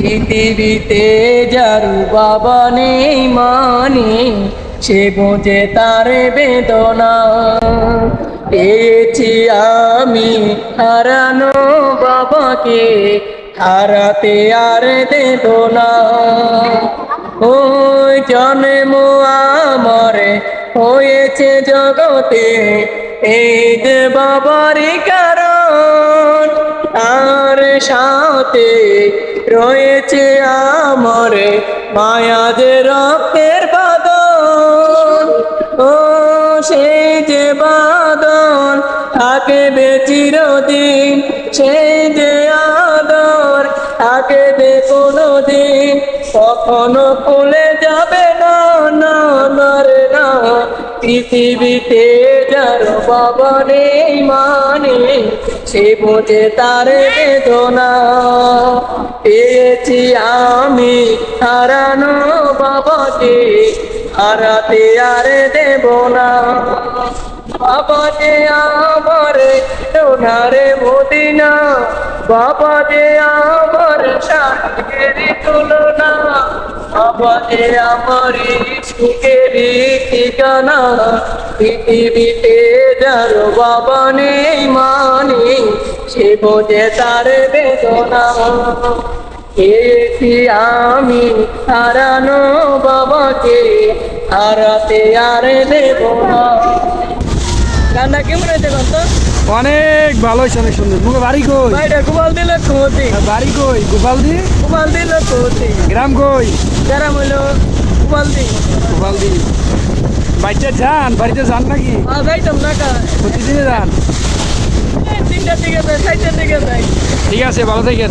পৃথিবীতে যারু বাবা নেই মানে সে বোঝে তার বেদনা। পেয়েছি আমি হারানো বাবাকে, হারাতে আর দেব না। ওই জন্ম আমারে হয়েছে জগতে, এই যে বাবারই কারণ আর সাথে রয়েছে আমার মায়াদের রক্তের বাদন। ও সেই যে বাদন থাকে চিরদিন সেই যে আদর থাকে বে কোনো দিন কখনো খুলে যাবে না না রে না, পৃথিবীতে যার বাবা নেই মানে সে বোঝে তার বেদনা। পেয়েছি আমি হারানো বাবাকে, হারাতে আর দেব না। বাবা যে আমার সোনারে মদিনা বাবা যে আমার সাথের তুলনা বাবা যে আমার সুখের ঠিকানা? পৃথিবীতে যার বাবা নেই মানি সে বোঝে তার বেদনা। আমি হারানো বাবাকে হারাতে আর দেব না। গানটা কেমন হয়েছে কত অনেক ভালো হয়েছে অনেক সুন্দর। মুখে বাড়ি কই? ভাইটা গোপাল দিল কোতি বাড়ি কই? গোপাল দি? গোপাল দিল কোতি গ্রাম কই? যারা হইল গোপাল দি গোপাল দি বাচ্চা যান বাড়িতে যান নাকি? আর যাইতাম না কা। প্রতিদিনে যান। তিনটার দিকে যাই চারটার দিকে যাই। ঠিক আছে ভালো থাকেন।